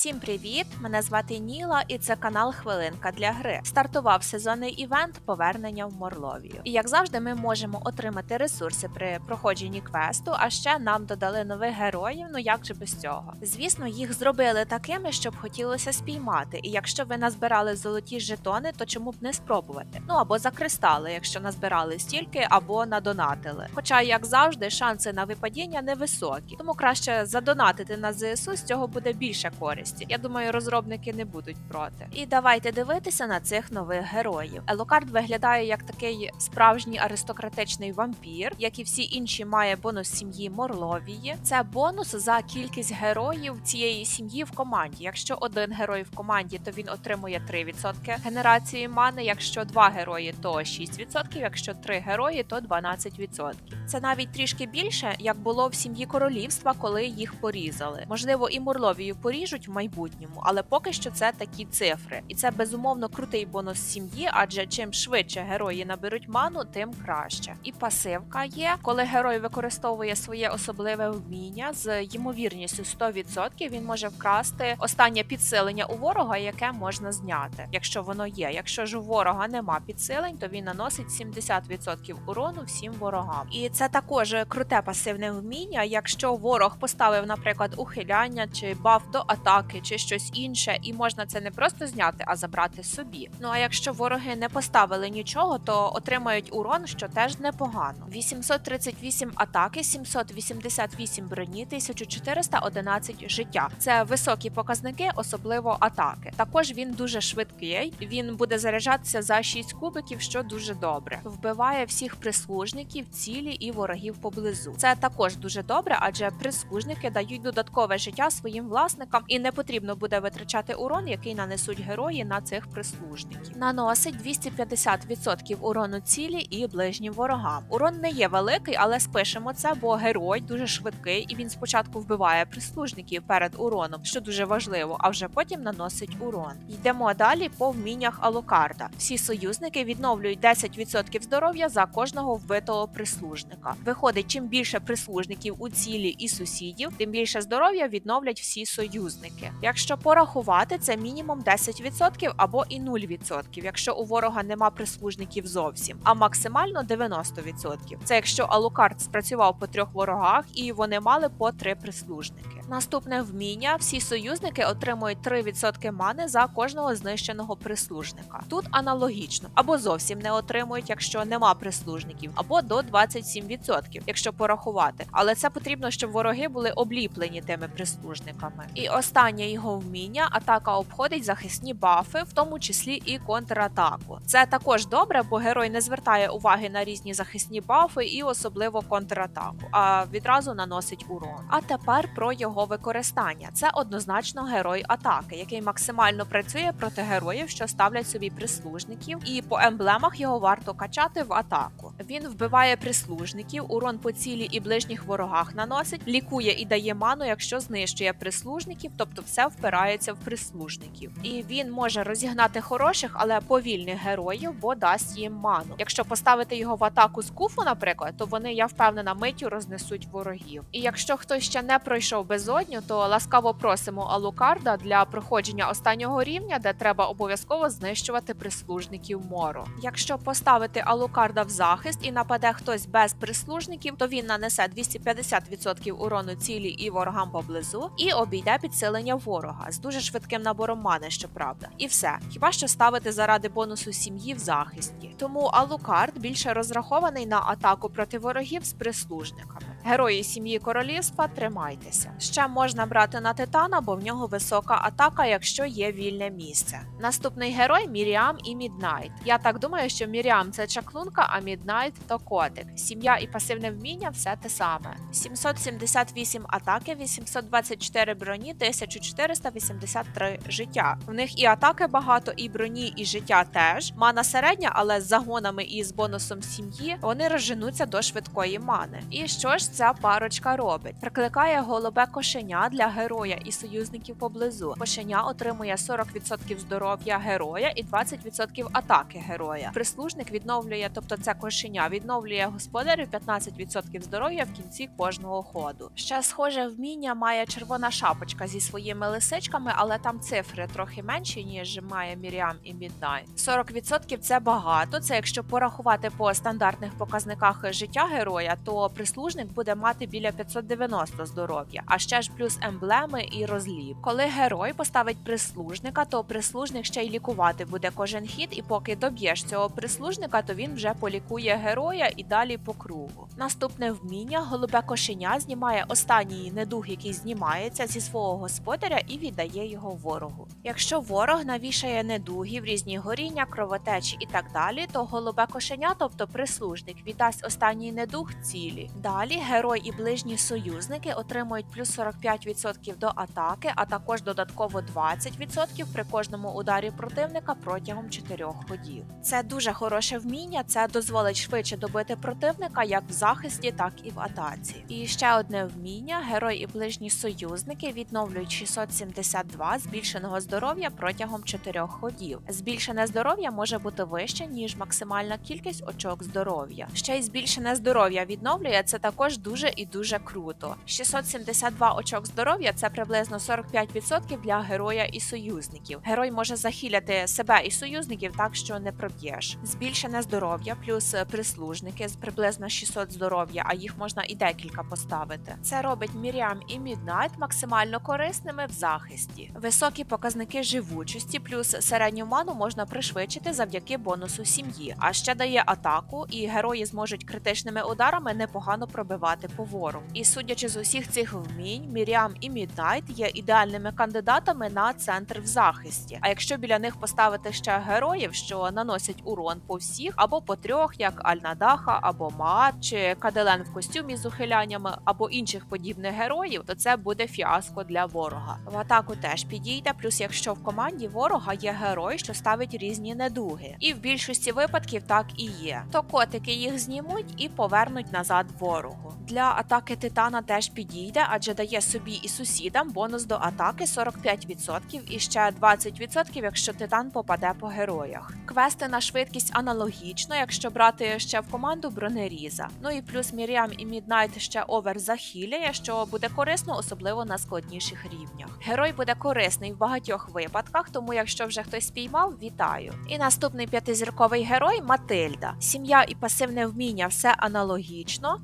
Всім привіт! Мене звати Ніла, і це канал Хвилинка для гри. Стартував сезонний івент повернення в Морловію. І як завжди, ми можемо отримати ресурси при проходженні квесту. А ще нам додали нових героїв. Ну як же без цього? Звісно, їх зробили такими, щоб хотілося спіймати. І якщо ви назбирали золоті жетони, то чому б не спробувати? Ну або за кристали, якщо назбирали стільки, або надонатили. Хоча, як завжди, шанси на випадіння невисокі, тому краще задонатити на ЗСУ, з цього буде більше користі. Я думаю, розробники не будуть проти. І давайте дивитися на цих нових героїв. Елокард виглядає як такий справжній аристократичний вампір, як і всі інші, має бонус сім'ї Морловії. Це бонус за кількість героїв цієї сім'ї в команді. Якщо один герой в команді, то він отримує 3% генерації мани. Якщо два герої, то 6%, Якщо три герої, то 12%. Це навіть трішки більше, як було в сім'ї королівства, коли їх порізали. Можливо, і Мурловію поріжуть майбутньому, але поки що це такі цифри. І це безумовно крутий бонус сім'ї, адже чим швидше герої наберуть ману, тим краще. І пасивка є, коли герой використовує своє особливе вміння з ймовірністю 100%, він може вкрасти останнє підсилення у ворога, яке можна зняти, якщо воно є. Якщо ж у ворога нема підсилень, то він наносить 70% урону всім ворогам. І це також круте пасивне вміння. Якщо ворог поставив, наприклад, ухиляння чи баф до атаки, чи щось інше, і можна це не просто зняти, а забрати собі. Ну а якщо вороги не поставили нічого, то отримають урон, що теж непогано. 838 атаки, 788 броні, 1411 життя. Це високі показники, особливо атаки. Також він дуже швидкий. Він буде заряджатися за 6 кубиків, що дуже добре. Вбиває всіх прислужників, цілі і ворогів поблизу. Це також дуже добре, адже прислужники дають додаткове життя своїм власникам, і не потрібно буде витрачати урон, який нанесуть герої на цих прислужників. Наносить 250% урону цілі і ближнім ворогам. Урон не є великий, але спишемо це, бо герой дуже швидкий, і він спочатку вбиває прислужників перед уроном, що дуже важливо, а вже потім наносить урон. Йдемо далі по вміннях Алокарда. Всі союзники відновлюють 10% здоров'я за кожного вбитого прислужника. Виходить, чим більше прислужників у цілі і сусідів, тим більше здоров'я відновлять всі союзники. Якщо порахувати, це мінімум 10% або і 0%, якщо у ворога нема прислужників зовсім, а максимально 90%. Це якщо Алукард спрацював по трьох ворогах і вони мали по три прислужники. Наступне вміння: всі союзники отримують 3% мани за кожного знищеного прислужника. Тут аналогічно, або зовсім не отримують, якщо нема прислужників, або до 27%, якщо порахувати. Але це потрібно, щоб вороги були обліплені тими прислужниками. І останнє його вміння атака обходить захисні бафи, в тому числі і контратаку. Це також добре, бо герой не звертає уваги на різні захисні бафи і особливо контратаку, а відразу наносить урон. А тепер про його використання. Це однозначно герой атаки, який максимально працює проти героїв, що ставлять собі прислужників, і по емблемах його варто качати в атаку. Він вбиває прислужників, урон по цілі і ближніх ворогах наносить, лікує і дає ману, якщо знищує прислужників, тобто все впирається в прислужників. І він може розігнати хороших, але повільних героїв, бо дасть їм ману. Якщо поставити його в атаку з куфу, наприклад, то вони, я впевнена, миттю рознесуть ворогів. І якщо хтось ще не пройшов безодню, то ласкаво просимо Алукарда для проходження останнього рівня, де треба обов'язково знищувати прислужників мору. Якщо поставити Алукарда в захист і нападе хтось без прислужників, то він нанесе 250% урону цілі і ворогам поблизу, і обійде підсилення ворога з дуже швидким набором мани, щоправда. І все, хіба що ставити заради бонусу сім'ї в захисті. Тому Алукард більше розрахований на атаку проти ворогів з прислужниками. Герої сім'ї королівства, тримайтеся. Ще можна брати на титана, бо в нього висока атака, якщо є вільне місце. Наступний герой Міріам і Міднайт. Я так думаю, що Міріам це чаклунка, а Міднайт то котик. Сім'я і пасивне вміння все те саме. 778 атаки, 824 броні, 1483 життя. В них і атаки багато, і броні, і життя теж. Мана середня, але з загонами і з бонусом сім'ї вони розженуться до швидкої мани. І що ж, ця парочка робить? Прикликає голубе кошеня для героя і союзників поблизу. Кошеня отримує 40% здоров'я героя і 20% атаки героя. Прислужник відновлює, тобто це кошеня відновлює господарю 15% здоров'я в кінці кожного ходу. Ще схоже вміння має червона шапочка зі своїми лисичками, але там цифри трохи менші, ніж має Міріам і Міднайт. 40% це багато. Це якщо порахувати по стандартних показниках життя героя, то прислужник буде мати біля 590 здоров'я, а ще ж плюс емблеми і розлів. Коли герой поставить прислужника, то прислужник ще й лікувати буде кожен хід, і поки доб'єш цього прислужника, то він вже полікує героя і далі по кругу. Наступне вміння голубе кошеня знімає останній недуг, який знімається зі свого господаря, і віддає його ворогу. Якщо ворог навішає недугів, різні горіння, кровотечі і так далі, то голубе кошеня, тобто прислужник, віддасть останній недуг цілі. Далі герой і ближні союзники отримують плюс 45% до атаки, а також додатково 20% при кожному ударі противника протягом 4 ходів. Це дуже хороше вміння, це дозволить швидше добити противника як в захисті, так і в атаці. І ще одне вміння: герой і ближні союзники відновлюють 672 збільшеного здоров'я протягом 4 ходів. Збільшене здоров'я може бути вище, ніж максимальна кількість очок здоров'я. Ще й збільшене здоров'я відновлює це також дуже і дуже круто. 672 очок здоров'я це приблизно 45% для героя і союзників. Герой може захиляти себе і союзників так, що не проб'єш. Збільшене здоров'я плюс прислужники з приблизно 600 здоров'я, а їх можна і декілька поставити. Це робить Міріам і Міднайт максимально корисними в захисті. Високі показники живучості плюс середню ману можна пришвидшити завдяки бонусу сім'ї, а ще дає атаку, і герої зможуть критичними ударами непогано пробивати по ворогу. І судячи з усіх цих вмінь, Міріам і Міднайт є ідеальними кандидатами на центр в захисті. А якщо біля них поставити ще героїв, що наносять урон по всіх або по трьох, як Альнадаха, або Маат, чи Каделен в костюмі з ухиляннями, або інших подібних героїв, то це буде фіаско для ворога. В атаку теж підійде. Плюс, якщо в команді ворога є герой, що ставить різні недуги, і в більшості випадків так і є. То котики їх знімуть і повернуть назад ворогу. Для атаки титана теж підійде, адже дає собі і сусідам бонус до атаки 45% і ще 20%, якщо титан попаде по героях. Квести на швидкість аналогічно, якщо брати ще в команду бронеріза. Ну і плюс Міріам і Міднайт ще овер захиляє, що буде корисно, особливо на складніших рівнях. Герой буде корисний в багатьох випадках, тому якщо вже хтось спіймав, вітаю. І наступний п'ятизірковий герой Матильда. Сім'я і пасивне вміння все аналогічно.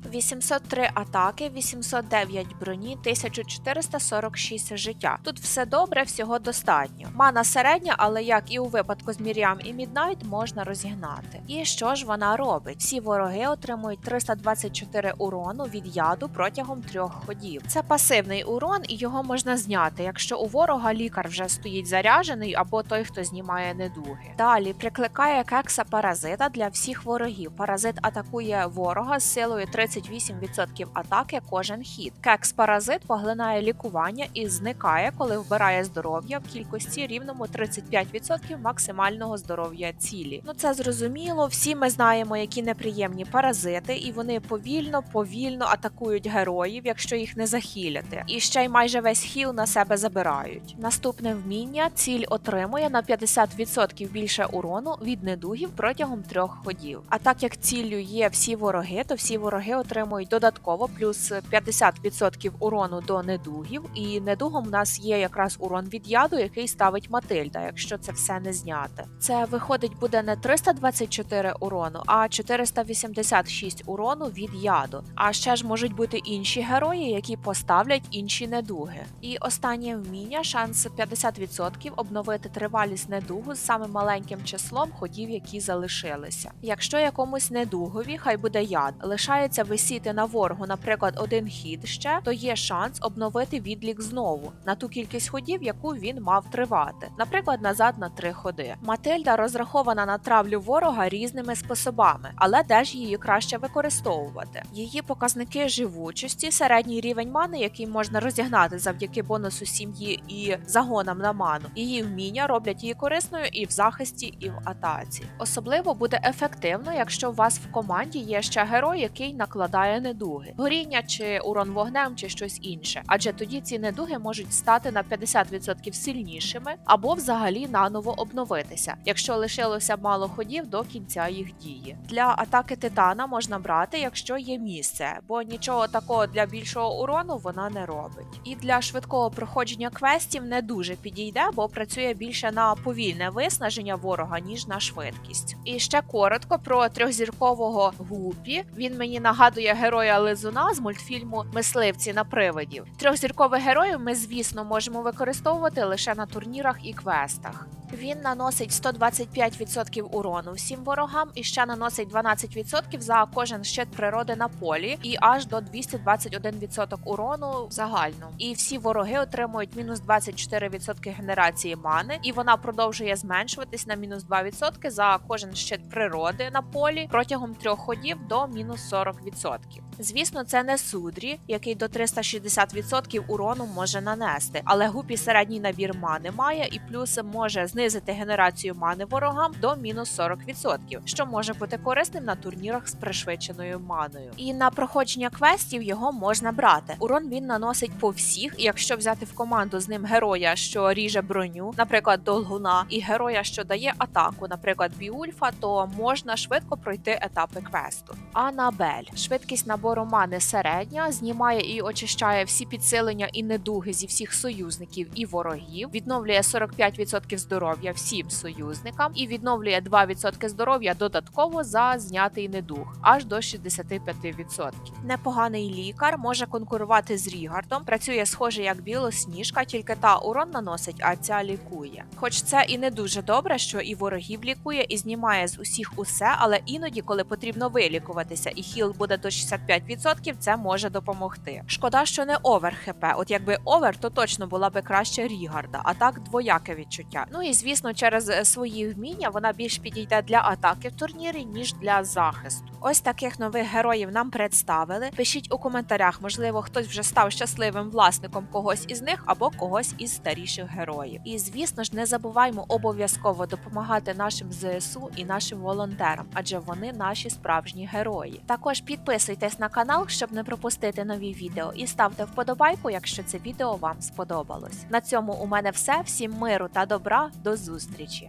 803 атаки, 809 броні, 1446 життя. Тут все добре, всього достатньо. Мана середня, але як і у випадку з Міріам і Міднайт, можна розігнати. І що ж вона робить? Всі вороги отримують 324 урону від яду протягом трьох ходів. Це пасивний урон, і його можна зняти, якщо у ворога лікар вже стоїть заряджений або той, хто знімає недуги. Далі прикликає кекса паразита для всіх ворогів. Паразит атакує ворога з силою 38% атаки кожен хід. Кекс паразит поглинає лікування і зникає, коли вбирає здоров'я в кількості рівному 35% максимального здоров'я цілі. Ну це зрозуміло. Всі ми знаємо, які неприємні паразити, і вони повільно, повільно атакують героїв, якщо їх не захиляти. І ще й майже весь хіл на себе забирають. Наступне вміння ціль отримує на 50% більше урону від недугів протягом трьох ходів. А так як ціллю є всі вороги, то всі вороги отримують додатково плюс 50% урону до недугів. І недугом у нас є якраз урон від яду, який ставить Матильда, якщо це все не зняти. Це виходить буде не 324 урону, а 486 урону від яду. А ще ж можуть бути інші герої, які поставлять інші недуги. І останнє вміння шанс 50% обновити тривалість недугу з самим маленьким числом ходів, які залишилися. Якщо якомусь недугові, хай буде яд, лишається висіти на ворогу, наприклад, один хід ще, то є шанс обновити відлік знову на ту кількість ходів, яку він мав тривати, наприклад, назад на три ходи. Матильда розрахована на травлю ворога різними способами, але де ж її краще використовувати? Її показники живучості, середній рівень мани, який можна розігнати завдяки бонусу сім'ї і загонам на ману. Її вміння роблять її корисною і в захисті, і в атаці. Особливо буде ефективно, якщо у вас в команді є ще герой, який накладає недуг. Недуги, горіння чи урон вогнем, чи щось інше. Адже тоді ці недуги можуть стати на 50% сильнішими або взагалі наново обновитися, якщо лишилося мало ходів до кінця їх дії. Для атаки титана можна брати, якщо є місце, бо нічого такого для більшого урону вона не робить. І для швидкого проходження квестів не дуже підійде, бо працює більше на повільне виснаження ворога, ніж на швидкість. І ще коротко про трьохзіркового гупі. Він мені нагадує героя Лизуна з мультфільму Мисливці на привидів. Трьохзіркових героїв ми, звісно, можемо використовувати лише на турнірах і квестах. Він наносить 125% урону всім ворогам і ще наносить 12% за кожен щит природи на полі, і аж до 221% урону загально. І всі вороги отримують мінус 24% генерації мани, і вона продовжує зменшуватись на мінус 2% за кожен щит природи на полі протягом трьох ходів до мінус 40%. Звісно, це не судрі, який до 360% урону може нанести, але гупі середній набір мани має і плюс може знизити генерацію мани ворогам до мінус 40%, що може бути корисним на турнірах з пришвидшеною маною. І на проходження квестів його можна брати. Урон він наносить по всіх, і якщо взяти в команду з ним героя, що ріже броню, наприклад, долгуна, і героя, що дає атаку, наприклад, Біульфа, то можна швидко пройти етапи квесту. Анабель швидкість набору мани середня, знімає і очищає всі підсилення і недуги зі всіх союзників і ворогів, відновлює 45% здоров'я всім союзникам і відновлює 2% здоров'я додатково за знятий недуг аж до 65%. Непоганий лікар може конкурувати з Рігардом, працює схоже як білосніжка, тільки та урон наносить, а ця лікує. Хоч це і не дуже добре, що і ворогів лікує, і знімає з усіх усе, але іноді, коли потрібно вилікуватися, і хіл буде до 65%, це може допомогти. Шкода, що не овер хп. От якби овер, то точно була би краще Рігарда, а так двояке відчуття. Ну і звісно, через е, свої вміння вона більш підійде для атаки в турнірі, ніж для захисту. Ось таких нових героїв нам представили. Пишіть у коментарях, можливо, хтось вже став щасливим власником когось із них або когось із старіших героїв. І звісно ж, не забуваймо обов'язково допомагати нашим ЗСУ і нашим волонтерам, адже вони наші справжні герої. Також підписуйтесь на канал, щоб не пропустити нові відео, і ставте вподобайку, якщо це відео вам сподобалось. На цьому у мене все. Всім миру та добра. До зустрічі!